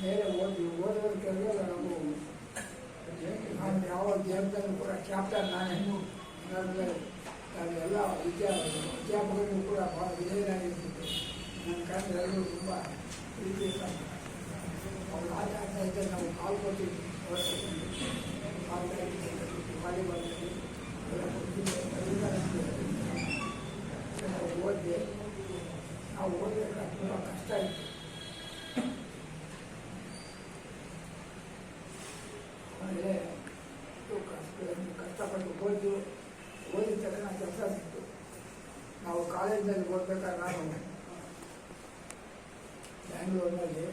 ಬೇರೆ ಓದಿ ಓದೋದಕ್ಕೆಲ್ಲ ನಾವು ನಾನು ಯಾವ ಅಧ್ಯಾಯದಲ್ಲೂ ಕೂಡ ಚಾಪ್ಟರ್ ನಾನು ಹೆಣ್ಣು ನಾವೆಲ್ಲ ವಿದ್ಯಾ ಅಧ್ಯಾಪಕರಿಗೂ ಕೂಡ ಭಾಳ ವಿಧೇಯರಾಗಿರ್ತಿತ್ತು ನನ್ನ ಕಾರಣ ಎಲ್ಲರೂ ತುಂಬ ಪ್ರೀತಿ ಅವ್ರು ಆಟ ಆಡ್ತಾ ಇದ್ದರೆ ನಾವು ಕಾಲ್ ಕೊಟ್ಟಿದ್ವಿ ವಾಲಿಬಾಲ್ನಲ್ಲಿ ಓದಿದೆ ನಾವು ಓದಬೇಕಾದ ತುಂಬ ಕಷ್ಟ ಇತ್ತು ಕಾಲೇಜಲ್ಲಿ ಓದ್ಬೇಕಾದ್ರೆ ನಾನು ಬ್ಯಾಂಗ್ಳೂರಿನಲ್ಲಿ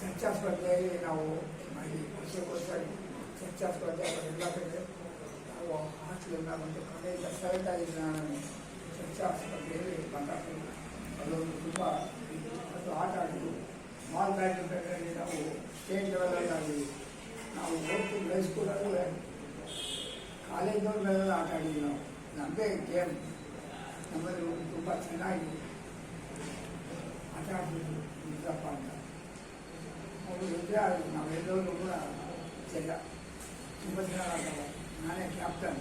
ಚರ್ಚಾ ಸ್ಪರ್ಧೆಯಲ್ಲಿ ನಾವು ವರ್ಷಕ್ಕೋಸ್ಕರ ಚರ್ಚಾ ಸ್ಪರ್ಧೆ ಎಲ್ಲ ಕಡೆ ನಾವು ಹಾಸ್ಟೆಲಿಂದ ಒಂದು ಕಡೆಯಿಂದ ಸೆಲೆಕ್ಟ್ ನಾನು ಚರ್ಚಾ ಸ್ಪರ್ಧೆಯಲ್ಲಿ ಮಾತಾಡ್ತೀನಿ ಅದೊಂದು ತುಂಬ ಅದು ಆಟ ಆಡಿದ್ದು. ಮಾಲ್ ಬ್ಯಾಡ್ಮಿಂಟನ್ನಲ್ಲಿ ನಾವು ಸ್ಟೇಟ್ ಲೆವೆಲಲ್ಲಿ ನಾವು ಓದ್ತೀವಿ ಹೈಸ್ಕೂಲಲ್ಲೂ ಕಾಲೇಜ್ನವ್ರನ್ನೆಲ್ಲ ಆಟ ಆಡಿದ್ವಿ ನಾವು ನಮ್ಮದೇ ಗೇಮ್ ನಮ್ಮಲ್ಲಿ ಒಂದು ತುಂಬ ಚೆನ್ನಾಗಿ ಆಟ ಆಡ್ತಿದ್ರು ನಿಜಪ್ಪ ಅಂತ ಅವರು ಇದ್ರೆ ನಾವೆಲ್ಲರೂ ಕೂಡ ಚೆಲ್ಲ ತುಂಬ ಜನ ಆಟಲ್ಲ ನಾನೇ ಕ್ಯಾಪ್ಟನ್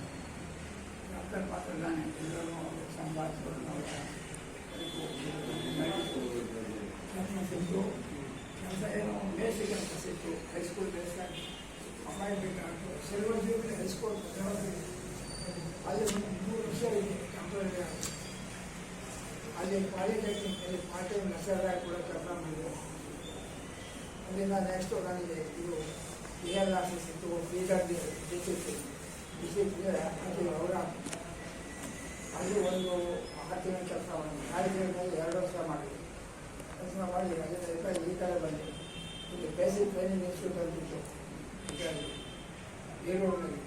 ಕ್ಯಾಪ್ಟನ್ ಪಾತ್ರ ನಾನೇ ಎಲ್ಲರೂ ಸಂಭಾಷಿಸ್ಕೊಂಡು ನಾವು ಕೆಲಸ ಸಿಕ್ತು ಕೆಲಸ ಏನೋ ಬೇಸಿಗೆ ಕೆಲಸ ಸಿಕ್ತು ಹೈಸ್ಕೂಲ್ ಬೇಸಾಗಿ ಅಪಾಯಿಂಟ್ಮೆಂಟ್ ಆಯಿತು silver jubilee high school Bhadravati ಅಲ್ಲಿ ಒಂದು ಮೂರು ವರ್ಷ ಇದೆ ಟೆಂಪ್ರರಿ ಅಲ್ಲಿ ಪಾಲಿಟೆಕ್ನಿಕ್ ಅಲ್ಲಿ ಪಾರ್ಟಿ ನರ್ಸರಾಗಿ ಕೂಡ ಕೆಲಸ ಮಾಡಿದೆ ಅಲ್ಲಿಂದ ನೆಕ್ಸ್ಟ್ ನನಗೆ ಇದು ಎ ಎಲ್ ಇತ್ತು ಬೀದರ್ ಡಿಸ್ಟಿಕ್ ಡಿಸ್ಟಿಕ್ಗೆ ಅದು ಅವರ ಅಲ್ಲಿ ಒಂದು ಆರು ಕೆಲಸ ಮಾಡಿದೆ ತಿಂಗಳಲ್ಲಿ ಎರಡು ವರ್ಷ ಮಾಡಿದೆ ಕೆಲಸ ಮಾಡಿ ಅಲ್ಲಿಂದ ಈ ಕಡೆ ಬಂದೆ ಇಲ್ಲಿ ಬೇಸಿಕ್ ಟ್ರೈನಿಂಗ್ ಇನ್ಸ್ಟಿಟ್ಯೂಟ್ ಅಂತಿತ್ತು ಬೀರೂರಿನಲ್ಲಿ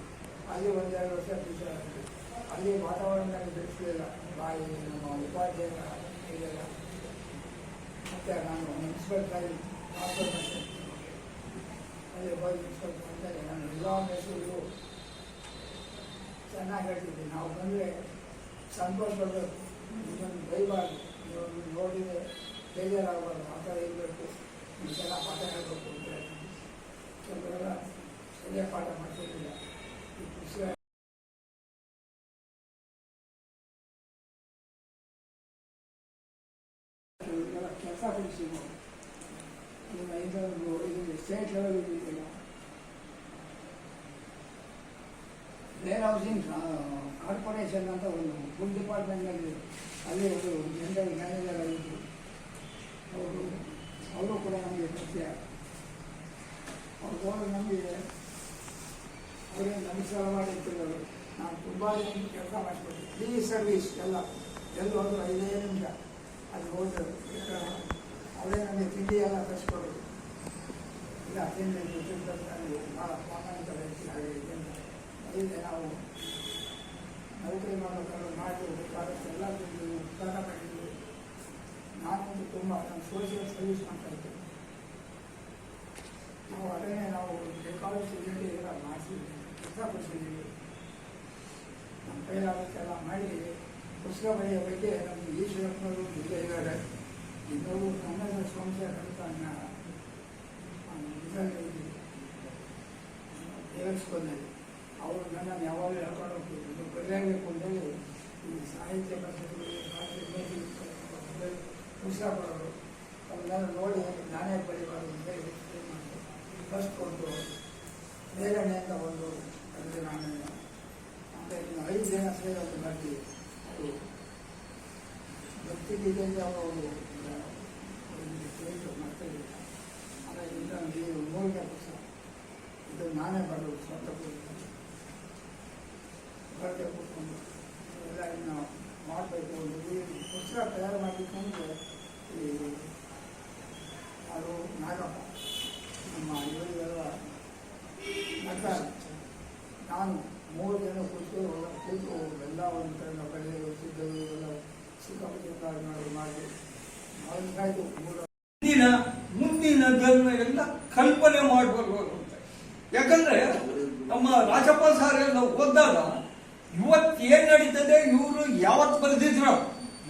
ಅಲ್ಲಿ ಒಂದೆರಡು ವರ್ಷ ಟೀಚರ್ ಅಲ್ಲಿ ವಾತಾವರಣ ನನಗೆ ಬಿಡಿಸಲಿಲ್ಲ ಬಾಯಿ ನಮ್ಮ ಉಪಾಧ್ಯಾಯ ಇದೆಲ್ಲ ಮತ್ತು ನಾನು ಮುನ್ಸಿಪಲ್ ಕಾಲೇಜ್ ಅಲ್ಲಿ ಹೋಗಿ ಮುನ್ಸಿಪಲ್ ಕಾಲೇಜಲ್ಲಿ ನಾನು ಎಲ್ಲ ಮೆಸೂರು ಚೆನ್ನಾಗಿ ಹೇಳ್ತಿದ್ದೆ ನಾವು ಬಂದರೆ ಸಂತೋಷ ಪಡಬೇಕು ಇದನ್ನು ಬೈಬಾರ್ದು ನೀವು ನೋಡಿದರೆ ಬೇಜಾರಾಗಬಾರ್ದು ಆ ಥರ ಇರಬೇಕು ಇದೆಲ್ಲ ಮಾತಾಡಬೇಕು ಹೇಳಬೇಕು ಅಂತ ಹೇಳ್ತೀನಿ ಸರಿಯಾಗಿ ಪಾಠ ಮಾಡ್ತಿರಲಿಲ್ಲ ಈ ಪುಸ್ತಕ ಕೆಲಸ ಕೊಡಿಸಿ ನಿಮ್ಮ ಇದೊಂದು ಇದು ಸ್ಟೇಟ್ ಲೆವೆಲ್ ಇದೆಯಲ್ಲ ವೇರ್ ಹೌಸಿಂಗ್ ಕಾರ್ಪೊರೇಷನ್ ಅಂತ ಒಂದು ಫುಡ್ ಡಿಪಾರ್ಟ್ಮೆಂಟ್ನಲ್ಲಿ ಅಲ್ಲಿ ಒಂದು ಜನರಲ್ ಮ್ಯಾನೇಜರ್ ಆಗಿದ್ದರು ಅವರು ಅವರು ಕೂಡ ನಮಗೆ ಪರಿಚಯ ಅವ್ರು ಹೋಗಿ ನಮಗೆ ಅವರೇ ನಮಸ್ಕಾರ ಮಾಡಿರ್ತಿರೋರು ನಾನು ತುಂಬ ಏನು ಕೆಲಸ ಮಾಡಿಕೊಡ್ತೀನಿ ಫ್ರೀ ಸರ್ವಿಸ್ ಎಲ್ಲ, ಎಲ್ಲಿ ಹೋದ್ರು ಐದೇ ನಿಮಿಷ ಅಲ್ಲಿ ಹೋದರು ಅವರೇ ನನಗೆ ತಿಂಡಿ ಎಲ್ಲ ತರಿಸ್ಕೊಡೋದು ಇಲ್ಲ, ತಿಂಡಿ ತಿಂತಾರೆ ಭಾಳ ಪ್ರಾಮಾಣಿಕ ವ್ಯಕ್ತಿ ನಾವು ನೌಕರಿ ಮಾಡಬೇಕಾದ್ರೆ ಮಾಡಿ ಬೇಕಾದಷ್ಟು ಎಲ್ಲ ತಿಂದು ಉತ್ಸಾಹ ಪಡೆದಿದ್ದು ನಾನಂತೂ ತುಂಬ ನಾನು ಸೋಷಿಯಲ್ ಸರ್ವಿಸ್ ಮಾಡ್ತಾ ಇದ್ದೆ. ನಾವು ಅದನ್ನೇ ನಾವು ಬೇಕಾದಷ್ಟು ಜನರಿಗೆ ಎಲ್ಲ ಮಾಡಿಸಿದ್ವಿ. ಕೆಲಸ ಕೊಡಿಸಿದ್ದೀವಿ ನಮ್ಮ ಕೈಲಾದಕ್ಕೆಲ್ಲ ಮಾಡಿ ಪುಸ್ತಕ ಬಗ್ಗೆ ನಮ್ಮ ಈಶ್ವರಪ್ಪನವರು ಇಲ್ಲೇ ಇದ್ದಾರೆ. ಇನ್ನೊಬ್ಬರು ಕನ್ನಡ ಸಂಸ್ಥೆ ಅಂತ ಇದರಲ್ಲಿ ಅವರು ನನ್ನನ್ನು ಯಾವಾಗಲೂ ಹೇಳ್ಕೊಂಡು ಹೋಗ್ತಿದ್ರು. ಬರೆಯಬೇಕು ಅಂತೇಳಿ ಈ ಸಾಹಿತ್ಯ ಪುಸ್ತಕ ಕೊಡೋರು. ಅವನ್ನೆಲ್ಲ ನೋಡಿ ನಾನೇ ಬರೀಬಾರ್ದು ಅಂತೇಳಿ ಫಸ್ಟ್ ಕೊಟ್ಟು ಪ್ರೇರಣೆಯಿಂದ ಒಂದು ಅಂದರೆ ನಾನು ಅಂದರೆ ಐದು ಜನ ಸೇರಿ ಒಂದು ಬರ್ತೀವಿ. ಅದು ಭಕ್ತಿ ಗೀತೆಯಲ್ಲಿ ಅವರು ಮಾಡ್ತಾ ಒಂದು ಆದರೆ ಆಮೇಲೆ ನೀವು ಇದು ಮೂರನೇ ಪುಸ್ತಕ ಇದು ನಾನೇ ಬರೋದು ಸ್ವಂತ ಬರದೆ ಕೂತ್ಕೊಂಡು ಎಲ್ಲ ಇನ್ನು ಮಾಡಬೇಕು ಒಂದು ಈ ಪುಸ್ತಕ ತಯಾರು ಮಾಡಲಿಕ್ಕೆ ಅಂದರೆ ಈ ಅದು ನಾಗಪ್ಪ ನಮ್ಮ ಇವರಿಗೆಲ್ಲ ನಟ ನಾನು ಮೂರು ಜನ ಕೂತು ಕೂತು ಎಲ್ಲ ಒಂದು ಕಡೆ ನಾವು ಕಡೆ ಸಿದ್ಧರು ಎಲ್ಲ ಸಿಕ್ಕಾಪಟ್ಟೆ ಮಾಡಿ ಮಾಡಿ ಅವರಿಗಾಯ್ತು ಮೂರು ಮುಂದಿನ ಧರ್ಮ ಎಲ್ಲ ಕಲ್ಪನೆ ಮಾಡಬೇಕು ಯಾಕಂದ್ರೆ ನಮ್ಮ ರಾಜಪ್ಪ ಸಾರ್ ಎಲ್ಲ ಓದಿದಾಗ ಇವತ್ತೇನ್ ನಡೀತದೆ, ಇವರು ಯಾವತ್ತು ಬರೆದಿದ್ರು?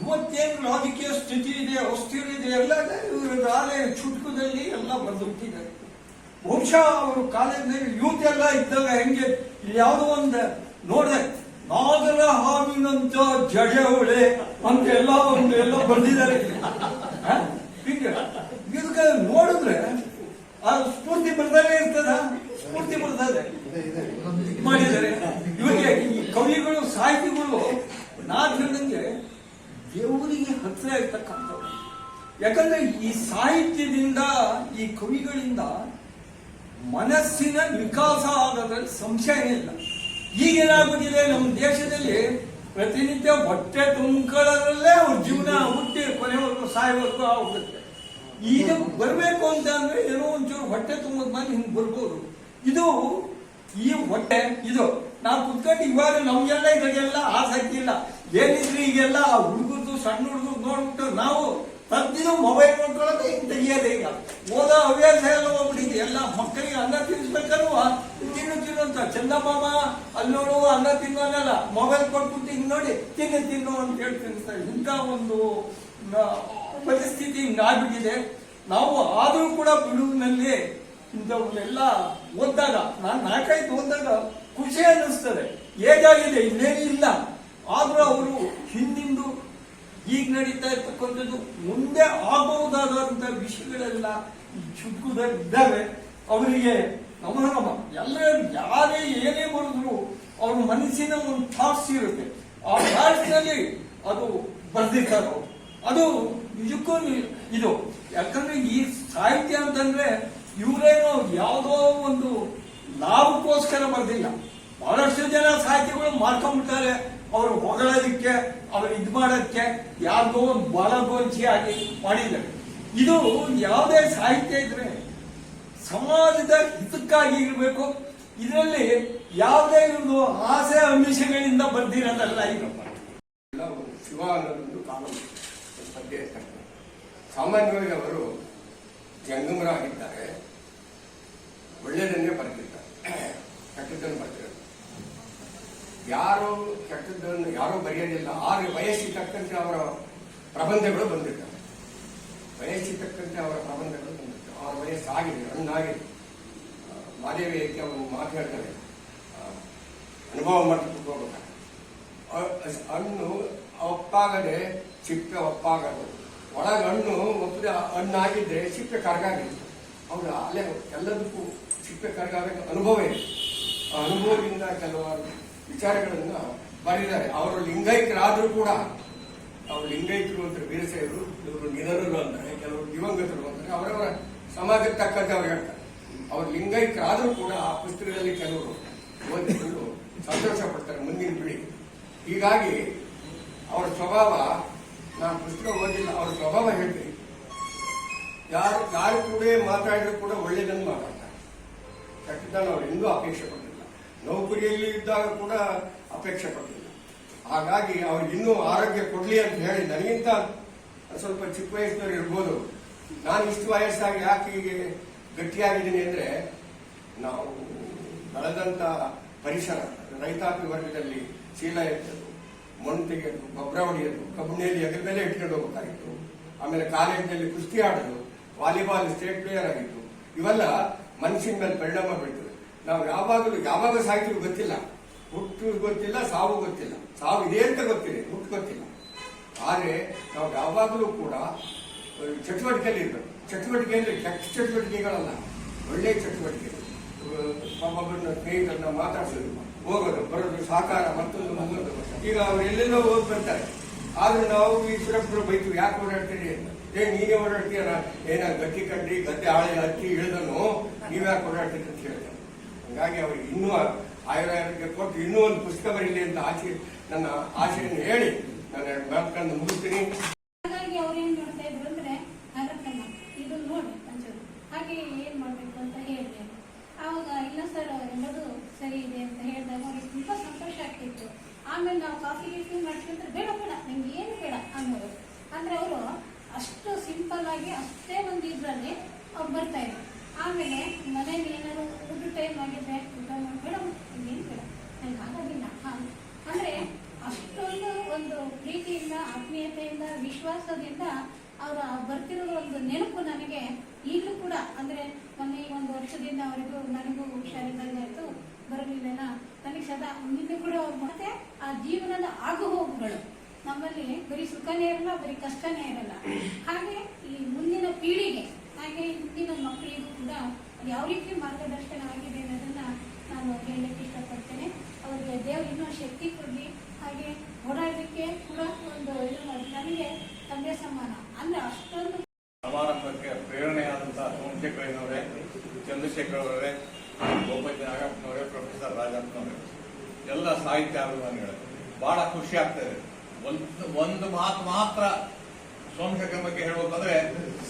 ಇವತ್ತೇನು ರಾಜಕೀಯ ಸ್ಥಿತಿ ಇದೆ ಅಸ್ಥಿರ ಇದೆ, ಎಲ್ಲ ಇವರು ನಾಳೆ ಚುಟುಕದಲ್ಲಿ ಎಲ್ಲ ಬರೆದು ಬಿಟ್ಟಿದ್ದಾರೆ ಬಹುಶಃ ಅವರು ಕಾಲೇಜಿನಲ್ಲಿ ಯೂತ್ ಎಲ್ಲ ಇದ್ದಾಗ ಹೆಂಗೆ ಯಾವುದೋ ಒಂದು ನೋಡಿದೆ, ನಾಗರ ಹಾವಿನಂತ ಜಡೆವಳೆ ಅಂತ ಎಲ್ಲ ಒಂದು ಎಲ್ಲ ಬರ್ದಿದ್ದಾರೆ? ಇದಕ್ಕೆ ನೋಡಿದ್ರೆ ಆ ಸ್ಫೂರ್ತಿ ಬರ್ದಲ್ಲೇ ಇರ್ತದ? ಸ್ಫೂರ್ತಿ ಬರ್ತದೆ ಮಾಡಿದ್ದಾರೆ ಇವರಿಗೆ ಕವಿಗಳು, ಸಾಹಿತಿಗಳು ನಾ ಹೇಳಿದಂಗೆ ದೇವರಿಗೆ ಹತ್ತಿರ ಇರ್ತಕ್ಕಂಥವ್ರು. ಯಾಕಂದ್ರೆ ಈ ಸಾಹಿತ್ಯದಿಂದ, ಈ ಕವಿಗಳಿಂದ ಮನಸ್ಸಿನ ವಿಕಾಸ ಆಗೋದ್ರಲ್ಲಿ ಸಂಶಯ ಇಲ್ಲ. ಈಗೇನಾಗುತ್ತಿದೆ ನಮ್ಮ ದೇಶದಲ್ಲಿ ಪ್ರತಿನಿತ್ಯ ಹೊಟ್ಟೆ ತುಂಬಿಕೊಳ್ಳೋದ್ರಲ್ಲೇ ಅವ್ರ ಜೀವನ ಹುಟ್ಟಿ ಕೊನೆವರೆಗೂ ಸಾಯೋವರೆಗೂ ಆಗುತ್ತೆ ಈಗ ಬರಬೇಕು ಅಂತ ಅಂದ್ರೆ ಏನೋ ಒಂಚೂರು ಹೊಟ್ಟೆ ತುಂಬದ ಮೇಲೆ ಹಿಂಗೆ ಬರ್ಬೋದು. ಇದು ಈ ಹೊಟ್ಟೆ, ಇದು ನಾವು ಕುತ್ಕೊಂಡು ಇವಾಗ ನಮ್ಗೆಲ್ಲ ಇದಕ್ಕೆಲ್ಲ ಆಸಕ್ತಿ ಇಲ್ಲ. ಏನಿದ್ರೆ ಈಗೆಲ್ಲ ಹುಡುಗರದು, ಸಣ್ಣ ಹುಡುಗರು ನೋಡ್ಬಿಟ್ಟು ನಾವು ಪ್ರತಿದಿನ ಮೊಬೈಲ್ ನೋಡ್ಕೊಳ್ಳೋದು ಹಿಂಗೆ ತೆಗಿಯೋದೇ ಈಗ ಓದೋ ಹವ್ಯಾಸ ಎಲ್ಲ ಹೋಗ್ಬಿಟ್ಟಿದೆ. ಎಲ್ಲ ಮಕ್ಕಳಿಗೆ ಅನ್ನ ತಿನ್ಸ್ಬೇಕಾದ್ರು ಅಂತ. ಚಂದಮಾಮ ಅಲ್ಲಿ ನೋಡು ಅನ್ನ ತಿನ್ನೋನಲ್ಲ, ಮೊಬೈಲ್ ಕೊಟ್ಬಿಟ್ಟು ಹಿಂಗ್ ನೋಡಿ, ತಿನ್ನು ತಿನ್ನು ಅಂತ ಹೇಳಿ ತಿನ್ನಿಸ್ತಾರೆ ಇಂಥ ಒಂದು ಪರಿಸ್ಥಿತಿ ಹಿಂಗಾಗ್ಬಿಟ್ಟಿದೆ ನಾವು ಆದರೂ ಕೂಡ ಬಿಡುವಿನಲ್ಲಿ ಇಂಥವ್ರನ್ನೆಲ್ಲ ಓದ್ದಾಗ, ನಾನು ನಾಲ್ಕೈದು ಓದಿದಾಗ ಖುಷಿ ಅನ್ನಿಸ್ತದೆ. ಹೇಗಾಗಿದೆ ಇನ್ನೇನು ಇಲ್ಲ. ಆದ್ರೂ ಅವರು ಹಿಂದಿಂದು ಈಗ ನಡೀತಾ ಇರ್ತಕ್ಕಂಥದ್ದು ಮುಂದೆ ಆಗಬಹುದಾದಂತ ವಿಷಯಗಳೆಲ್ಲ ಇದ್ದಾವೆ ಅವರಿಗೆ ನಮ ನಮ ಎಲ್ಲರೂ ಯಾರೇ ಏನೇ ಬರೆದ್ರು ಅವ್ರ ಮನಸ್ಸಿನ ಒಂದು ಥಾಟ್ಸ್ ಇರುತ್ತೆ. ಆ ಥಾಟ್ಸ್ನಲ್ಲಿ ಅದು ಬರ್ದಿರ್ತಾರೆ. ಅದು ನಿಜಕ್ಕೂ ಇದು. ಯಾಕಂದ್ರೆ ಈ ಸಾಹಿತ್ಯ ಅಂತಂದ್ರೆ ಇವರೇನು ಯಾವುದೋ ಒಂದು ಲಾಭಕ್ಕೋಸ್ಕರ ಬರ್ದಿಲ್ಲ. ಬಹಳಷ್ಟು ಜನ ಸಾಹಿತ್ಯಗಳು ಮಾಡ್ಕೊಂಡ್ಬಿಡ್ತಾರೆ. ಅವರು ಹೊಗಳೋದಕ್ಕೆ, ಅವ್ರು ಇದು ಮಾಡೋದಕ್ಕೆ ಯಾರ್ದೋ ಒಂದು ಬಲಗೋಂಚಿ ಆಗಿ ಮಾಡಿದ್ದಾರೆ. ಇದು ಯಾವುದೇ ಸಾಹಿತ್ಯ ಇದ್ರೆ ಸಮಾಜದ ಹಿತಕ್ಕಾಗಿ ಇರಬೇಕು. ಇದರಲ್ಲಿ ಯಾವುದೇ ಒಂದು ಆಸೆ, ಅಮಿಷಗಳಿಂದ ಬರ್ದಿರೋದಲ್ಲ ಈಗ ಶಿವ ಅನ್ನೋದೊಂದು ಕಾನೂನು ಸಾಮಾನ್ಯವಾಗಿ ಅವರು ಜಂಗಮರಾಗಿದ್ದಾರೆ. ಒಳ್ಳೆಯದನ್ನೇ ಬರ್ತಿದ್ದಾರೆ ಕೆಟ್ಟದ್ದನ್ನು ಬರ್ತಿದ್ದಾರೆ ಯಾರು ಕೆಟ್ಟದ್ದನ್ನು, ಯಾರೂ ಬರೆಯೋದಿಲ್ಲ. ಆರು ವಯಸ್ಸಿಗೆ ತಕ್ಕಂತೆ ಅವರ ಪ್ರಬಂಧಗಳು ಬಂದಿರ್ತವೆ ವಯಸ್ಸಿಗೆ ತಕ್ಕಂತೆ ಅವರ ಪ್ರಬಂಧಗಳು ವಯಸ್ಸಾಗಿದೆ ಹಣ್ಣಾಗಿದೆ ಆ, ಮಾದೇವಿ ಏಕೆ ಅವರು ಮಾತಾಡ್ತಾರೆ. ಅನುಭವ ಅ- ಹಣ್ಣು ಒಪ್ಪಾಗದೆ ಸಿಪ್ಪೆ ಒಪ್ಪಾಗದು. ಒಳಗೆ ಹಣ್ಣು ಒಪ್ಪದೆ ಹಣ್ಣಾಗಿದ್ದರೆ ಸಿಪ್ಪೆ ಕರ್ಗಾಗಿ ಅವರು ಅಲ್ಲೇ ಎಲ್ಲದಕ್ಕೂ ಸಿಪ್ಪೆ ಕರಗಾಗಬೇಕು ಅನುಭವ ಇದೆ. ಆ ಅನುಭವದಿಂದ ಕೆಲವಾರು ವಿಚಾರಗಳನ್ನು ಬರೆದಿದ್ದಾರೆ. ಅವರು ಲಿಂಗೈಕ್ಯರಾದರೂ ಕೂಡ ಅವರು ಲಿಂಗೈಕ್ಯರು ಅಂತ ವೀರಶೈವರು ಇವರು ನಿಧನರು ಅಂತಾರೆ ಕೆಲವರು ದಿವಂಗತರು ಅಂತಾರೆ ಅವರವರ ಸಮಾಜಕ್ಕೆ ತಕ್ಕಂತೆ ಅವ್ರು ಹೇಳ್ತಾರೆ. ಅವ್ರ ಲಿಂಗೈಕರಾದರೂ ಕೂಡ ಆ ಪುಸ್ತಕದಲ್ಲಿ ಕೆಲವರು ಓದಿಕೊಂಡು ಸಂತೋಷ ಪಡ್ತಾರೆ ಮುಂದಿನ ಪೀಳಿಗೆ. ಹೀಗಾಗಿ ಅವರ ಸ್ವಭಾವ, ನಾನು ಪುಸ್ತಕ ಓದಿಲ್ಲ, ಅವರ ಸ್ವಭಾವ ಹೇಳ್ತೀನಿ. ಯಾರು ಯಾರು ಕೂಡ ಮಾತಾಡಿದ್ರು ಕೂಡ ಒಳ್ಳೆಯದನ್ನು ಮಾತಾಡ್ತಾರೆ ಕೆಟ್ಟದ್ದನ್ನು ಅವ್ರು ಎಂದೂ ಅಪೇಕ್ಷೆ ಪಟ್ಟಿಲ್ಲ ನೌಕರಿಯಲ್ಲಿ ಇದ್ದಾಗ ಕೂಡ ಅಪೇಕ್ಷೆ ಪಟ್ಟಿಲ್ಲ ಹಾಗಾಗಿ ಅವ್ರಿಗೆ ಇನ್ನೂ ಆರೋಗ್ಯ ಕೊಡಲಿ ಅಂತ ಹೇಳಿ, ನನಗಿಂತ ಸ್ವಲ್ಪ ಚಿಕ್ಕ ವಯಸ್ಸಿನವ್ರು ಇರ್ಬೋದು ನಾನು ಇಷ್ಟು ವಯಸ್ಸಾಗಿ ಯಾಕೆ ಹೀಗೆ ಗಟ್ಟಿಯಾಗಿದ್ದೀನಿ ಅಂದ್ರೆ ನಾವು ಬೆಳೆದಂತ ಪರಿಸರ, ರೈತಾಪಿ ವರ್ಗದಲ್ಲಿ ಚೀಲ ಎತ್ತದು ಮಣ್ಣು ತೆಗೆಯೋದು ಗೊಬ್ಬರ ಹೊಡೆಯೋದು ಕಬ್ಬಿನಲ್ಲಿ ಎದ್ರ ಮೇಲೆ ಇಟ್ಕೊಂಡು ಹೋಗ್ಬೇಕಾಗಿತ್ತು. ಆಮೇಲೆ ಕಾಲೇಜಿನಲ್ಲಿ ಕುಸ್ತಿ ಆಡೋದು ವಾಲಿಬಾಲ್ ಸ್ಟೇಟ್ ಪ್ಲೇಯರ್ ಆಗಿತ್ತು. ಇವೆಲ್ಲ ಮನಸ್ಸಿನ ಮೇಲೆ ಪರಿಣಾಮ ಬೀಳ್ತದೆ ನಾವು ಯಾವಾಗಲೂ, ಯಾವಾಗ ಸಾಯ್ತೀವಿ ಗೊತ್ತಿಲ್ಲ. ಹುಟ್ಟು ಗೊತ್ತಿಲ್ಲ, ಸಾವು ಗೊತ್ತಿಲ್ಲ. ಸಾವು ಇದೆ ಅಂತ ಗೊತ್ತಿದೆ, ಹುಟ್ಟು ಗೊತ್ತಿಲ್ಲ. ಆದರೆ ನಾವು ಯಾವಾಗಲೂ ಕೂಡ ಚಟುವಟಿಕೆಯಲ್ಲಿ ಇರಬೇಕು ಚಟುವಟಿಕೆ ಅಂದರೆ ಕೆಟ್ಟ ಚಟುವಟಿಕೆಗಳಲ್ಲ. ಒಳ್ಳೆ ಚಟುವಟಿಕೆ. ಒಬ್ಬೊಬ್ಬರನ್ನ ಸ್ನೇಹಿತರನ್ನ ಮಾತಾಡ್ಸೋದು, ಹೋಗೋದು, ಬರೋದು ಸಾಕಾರ ಮತ್ತೊಂದು ಮತ್ತೊಂದು ಈಗ ಅವ್ರು ಎಲ್ಲೆಲ್ಲೋ ಹೋಗಿ ಬರ್ತಾರೆ. ಆದ್ರೆ ನಾವು ಈ ಸುರಕ್ಷರು ಬೈತೀವಿ, ಯಾಕೆ ಓಡಾಡ್ತೀರಿ ಏ, ನೀನೇ ಓಡಾಡ್ತೀಯಲ್ಲ? ಏನ ಗಟ್ಟಿ ಕಟ್ಟಿ, ಗದ್ದೆ ಆಳೆ ಹತ್ತಿ ಇಳಿದನು? ನೀವ್ಯಾಕೆ ಓಡಾಡ್ತೀರಿ ಅಂತ ಹೇಳ್ತಾರೆ ಹಾಗಾಗಿ ಅವ್ರಿಗೆ ಇನ್ನೂ ಆಯುರ್ವೇದಕ್ಕೆ ಕೊಟ್ಟು ಇನ್ನೂ ಒಂದು ಪುಸ್ತಕ ಬರೀಲಿ ಅಂತ ಆಸೆ ನನ್ನ ಆಶೆಯನ್ನು ಹೇಳಿ. ನಾನು ಮಾತುಗಳನ್ನು ಮುಗಿಸ್ತೀನಿ ಹಾಗಾಗಿ ಅವ್ರೇನ್ ಮಾಡ್ತಾ ಇದ್ರು ಅಂದ್ರೆ ನಗರಕ್ಕಲ್ಲ ಇದು ನೋಡಿ ಒಂಚೂರು ಹಾಗೆ ಏನ್ ಮಾಡಬೇಕು ಅಂತ ಹೇಳಿದೆ ಆವಾಗ, ಇಲ್ಲ ಸರ್ ಎಲ್ಲದು ಸರಿ ಇದೆ ಅಂತ ಹೇಳಿದಾಗ ಅವ್ರಿಗೆ ತುಂಬಾ ಸಂತೋಷ ಆಗ್ತಿತ್ತು. ಆಮೇಲೆ ನಾವು ಕಾಫಿ ಗೀಫಿ ಮಾಡ್ಕೊಂಡ್ರೆ ಬೇಡ ಬೇಡ, ನಂಗೆ ಏನು ಬೇಡ ಅನ್ನೋರು. ಅಂದರೆ ಅವರು ಅಷ್ಟು ಸಿಂಪಲ್ ಆಗಿ ಅಷ್ಟೇ ಒಂದು ಇದರಲ್ಲಿ ಅವ್ರು ಬರ್ತಾ ಇದ್ರು. ಆಮೇಲೆ ಮನೇಲಿ ಏನಾದ್ರು ಊಟ ಟೈಮ್ ಆಗಿದ್ರೆ ಊಟ ಬೇಡ ಏನು ಬೇಡ, ನಂಗೆ ಆಗೋದಿಲ್ಲ ಅಂದ್ರೆ ಅಷ್ಟೊಂದು ಒಂದು ಪ್ರೀತಿಯಿಂದ, ಆತ್ಮೀಯತೆಯಿಂದ, ವಿಶ್ವಾಸದಿಂದ ಅವರ ಬರ್ತಿರೋ ಒಂದು ನೆನಪು ನನಗೆ ಈಗಲೂ ಕೂಡ, ಅಂದ್ರೆ ಮೊನ್ನೆ ಈ ಒಂದು ವರ್ಷದಿಂದ ಅವರಿಗೂ ನನಗೂ ಹುಷಾರಿದ್ದಾಗಾಯ್ತು ಬರಲಿಲ್ಲ ನನಗೆ ಸದಾ ಮುಂದಿನ ಕೂಡ ಮತ್ತೆ ಆ ಜೀವನದ ಆಗು ಹೋಗುಗಳು. ನಮ್ಮಲ್ಲಿ ಬರೀ ಸುಖನೇ ಇರಲ್ಲ, ಬರೀ ಕಷ್ಟನೇ ಇರಲ್ಲ. ಹಾಗೆ ಈ ಮುಂದಿನ ಪೀಳಿಗೆ, ಹಾಗೆ ಮುಂದಿನ ಮಕ್ಕಳಿಗೂ ಕೂಡ ಯಾವ ರೀತಿ ಮಾರ್ಗದರ್ಶನ ಆಗಿದೆ ಅನ್ನೋದನ್ನ ನಾನು ಹೇಳಲಿಕ್ಕೆ ಇಷ್ಟಪಡ್ತೇನೆ. ಅವರಿಗೆ ದೇವರು ಇನ್ನೂ ಶಕ್ತಿ ಕೊಡಲಿ ಹಾಗೆ ಓಡಾಡಲಿಕ್ಕೆ ಕೂಡ ಒಂದು ಇದು ಮಾಡಿ ನನಗೆ ತಂದೆ ಸಮಾನ ಅಂದ್ರೆ ಅಷ್ಟೊಂದು ಸಮಾರಂಭಕ್ಕೆ ಪ್ರೇರಣೆಯಾದಂತಹ ಸೋಮಶೇಖರಯ್ಯನವರೇ ಚಂದ್ರಶೇಖರ್ ಅವರೇ ನಾಗಪ್ಪನವರೇ ಪ್ರೊಫೆಸರ್ ರಾಜಪ್ಪನವರೇ, ಎಲ್ಲ ಸಾಹಿತ್ಯ ಅಭಿಮಾನಿಗಳೇ, ಬಹಳ ಖುಷಿ ಆಗ್ತದೆ ಒಂದು ಒಂದು ಮಾತು ಮಾತ್ರ ಸೋಮಶೇಖರ್ ಬಗ್ಗೆ ಹೇಳ್ಬೇಕಂದ್ರೆ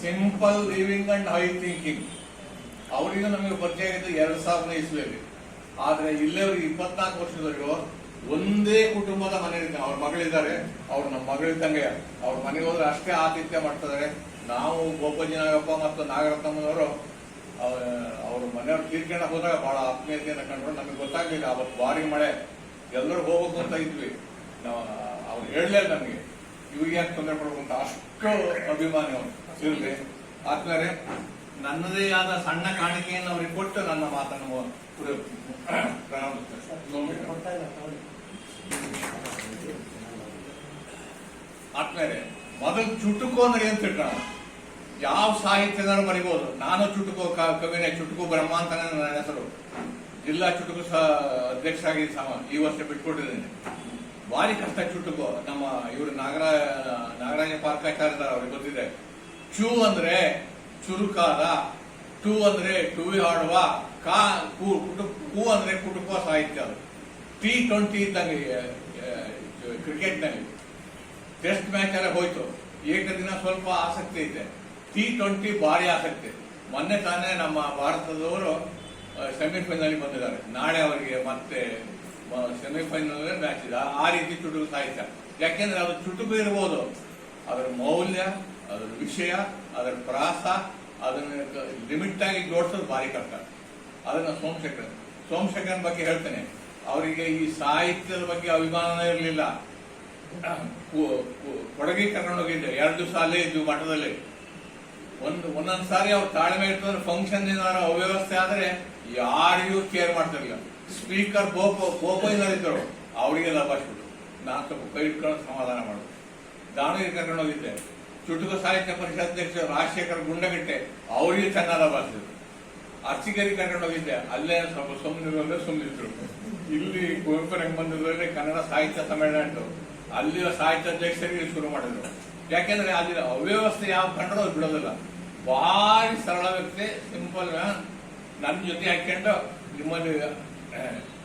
simple living and high thinking ಅವರಿಗೂ ನಮಗೆ ಪರಿಚಯ ಆಗಿದ್ದು ಎರಡು ಸಾವಿರದ ಇಸ್ವಿಯಲ್ಲಿ. ಆದ್ರೆ ಇಲ್ಲೇವ್ರಿಗೆ ಇಪ್ಪತ್ನಾಲ್ಕು ವರ್ಷದವರೆಗೂ ಒಂದೇ ಕುಟುಂಬದ ಮನೆ ಅವ್ರ ಮಗಳಿದ್ದಾರೆ, ಅವ್ರು ನಮ್ಮ ಮಗಳಿದ್ದಂಗೆ ಅವ್ರ ಮನೆಗೆ ಹೋದ್ರೆ ಅಷ್ಟೇ ಆತಿಥ್ಯ ಮಾಡ್ತಾರೆ ನಾವು ಗೋಪಾಜಿ ನಾಗಪ್ಪ ಮತ್ತು ನಾಗರತ್ನಮ್ಮನವರು ಅವ್ರ ಮನೆಯವ್ರು ತೀರ್ಕೊಂಡ ಹೋದಾಗ ಬಹಳ ಆತ್ಮೀಯತೆಯನ್ನು ಕಂಡ್ರು. ನಮಗೆ ಗೊತ್ತಾಗ್ಲಿಲ್ಲ ಅವತ್ತು ಭಾರಿ ಮಳೆ. ಎಲ್ಲರೂ ಹೋಗ್ಬೇಕು ಅಂತ ಇದ್ವಿ. ನಾವು ಅವ್ರು ಹೇಳಲೇ ನಮಗೆ. ಇವ್ರಿಗೆ ಯಾಕೆ ತೊಂದರೆ ಕೊಡ್ಬೇಕು ಅಂತ ಅಷ್ಟು ಅಭಿಮಾನಿ ಅವರು. ಇರ್ಲಿ. ಆತ್ಮಾರೆ ನನ್ನದೇ ಆದ ಸಣ್ಣ ಕಾಣಿಕೆಯನ್ನು ಅವ್ರಿಗೆ ಕೊಟ್ಟು ನನ್ನ ಮಾತನ್ನು ಆತ್ಮಾರೆ ಮೊದಲು ಚುಟುಕು ಅಂದ್ರೆ ಏನ್ ತಿಳ್ಕೋಣ ಯಾವ ಸಾಹಿತ್ಯದಾರು ಬರಿಬೋದು? ನಾನು ಚುಟುಕು ಕವಿನೇ ಚುಟುಕು ಬ್ರಹ್ಮ ಅಂತಾನೆ ನನ್ನ ಹೆಸರು. ಜಿಲ್ಲಾ ಚುಟುಕು ಸಹ ಅಧ್ಯಕ್ಷ ಆಗಿ ಈ ವರ್ಷ ಬಿಟ್ಕೊಟ್ಟಿದ್ದೇನೆ. ಭಾರಿ ಕಷ್ಟ ಚುಟುಕು. ನಮ್ಮ ಇವರು ನಾಗರ ನಾಗರಾಜ ಪಾರ್ಕಾಚಾರ್ಯದಾರ ಅವ್ರಿಗೆ ಗೊತ್ತಿದೆ. ಚೂ ಅಂದ್ರೆ ಚುರುಕಾದ, ಟೂ ಅಂದ್ರೆ ಟೂವಿ ಆಡುವ, ಕಾ ಕೂ ಕು ಅಂದ್ರೆ ಕುಟುಂಬ ಸಾಹಿತ್ಯ ಅದು. ಟಿ ಟ್ವೆಂಟಿ ಇದ್ದಂಗೆ ಕ್ರಿಕೆಟ್ನಲ್ಲಿ. ಟೆಸ್ಟ್ ಮ್ಯಾಚ್ ಎಲ್ಲ ಹೋಯ್ತು. ಏಕದಿನ ಸ್ವಲ್ಪ ಆಸಕ್ತಿ ಇದೆ ಟಿ ಟ್ವೆಂಟಿ ಭಾರಿ ಆಸಕ್ತಿ. ಮೊನ್ನೆ ತಾನೇ ನಮ್ಮ ಭಾರತದವರು ಸೆಮಿಫೈನಲ್ ಬಂದಿದ್ದಾರೆ. ನಾಳೆ ಅವರಿಗೆ ಮತ್ತೆ ಸೆಮಿಫೈನಲ್ ಮ್ಯಾಚ್ ಇದೆ. ಆ- ರೀತಿ ಚುಟುಕು ಸಾಹಿತ್ಯ. ಯಾಕೆಂದ್ರೆ ಅದು ಚುಟುಕು ಇರಬಹುದು ಅದರ ಮೌಲ್ಯ, ಅದರ ವಿಷಯ, ಅದರ ಪ್ರಾಸ, ಅದನ್ನ ಲಿಮಿಟ್ ಆಗಿ ಜೋಡಿಸೋದು ಭಾರಿ ಕಷ್ಟ. ಅದನ್ನ ಸೋಮಶೇಖರ್. ಸೋಮಶೇಖರನ್ ಬಗ್ಗೆ ಹೇಳ್ತೇನೆ. ಅವರಿಗೆ ಈ ಸಾಹಿತ್ಯದ ಬಗ್ಗೆ ಅಭಿಮಾನ ಇರಲಿಲ್ಲ. ಕೊಡಗಿ ಕರ್ಕೊಂಡು ಹೋಗಿದ್ದೆ ಎರಡು ದಿವಸ ಅಲ್ಲೇ ಇದ್ದು ಮಠದಲ್ಲಿ. ಒಂದು ಒಂದೊಂದು ಸಾರಿ ಅವ್ರು ತಾಳ್ಮೆ ಇರ್ತಂದ್ರೆ ಫಂಕ್ಷನ್ ಏನಾದ್ರು ಅವ್ಯವಸ್ಥೆ ಆದ್ರೆ ಯಾರಿಗೂ ಕೇರ್ ಮಾಡ್ತಿರ್ಲಿಲ್ಲ. ಸ್ಪೀಕರ್ ಬೋಪ ಬೋಪಯ್ಯನವರಿದ್ದರು ಅವರಿಗೆಲ್ಲ ಬಸ್ಬಿಟ್ಟು ನಾನು ಸ್ವಲ್ಪ ಕೈ ಇಟ್ಕೊಂಡು ಸಮಾಧಾನ ಮಾಡೋದು. ದಾವಣಗೆರೆ ಕರ್ಕೊಂಡು ಹೋಗಿದ್ದೆ. ಚುಟುಕು ಸಾಹಿತ್ಯ ಪರಿಷತ್ ಅಧ್ಯಕ್ಷ ರಾಜಶೇಖರ್ ಗುಂಡಗಟ್ಟೆ, ಅವರಿಗೆ ಕನ್ನಡ ಭಾಷಿದ್ರು ಅರ್ಚಿಗೇರಿ ಕರ್ಕೊಂಡು ಹೋಗಿದ್ದೆ. ಅಲ್ಲೇ ಸ್ವಲ್ಪ ಸುಮ್ಮನೆ ಸುಮ್ಮನಿದ್ರು ಇಲ್ಲಿ ಕುವೆಂಪು ಬಂದಿರೋದ್ರೆ ಕನ್ನಡ ಸಾಹಿತ್ಯ ಸಮ್ಮೇಳನ ಉಂಟು. ಅಲ್ಲಿಯ ಸಾಹಿತ್ಯ ಅಧ್ಯಕ್ಷರಿಗೆ ಶುರು ಮಾಡಿದ್ರು. ಯಾಕೆಂದ್ರೆ ಅಲ್ಲಿ ಅವ್ಯವಸ್ಥೆ ಯಾವ ಕಂಡು ಬಿಡೋದಿಲ್ಲ. ಭಾರಿ ಸರಳ ವ್ಯಕ್ತಿ ಸಿಂಪಲ್ ನನ್ನ ಜೊತೆ ಹಾಕೊಂಡು ನಿಮ್ಮಲ್ಲಿ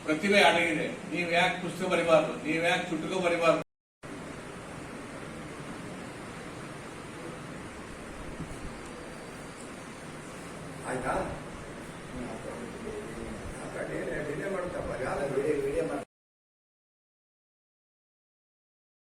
ಪ್ರತಿಭೆ ಅಡಗಿದೆ. ನೀವ್ ಯಾಕೆ ಪುಸ್ತಕ ಬರಿಬಾರ್ದು? ನೀವ್ ಯಾಕೆ ಚುಟುಕು ಬರಿಬಾರ್ದು?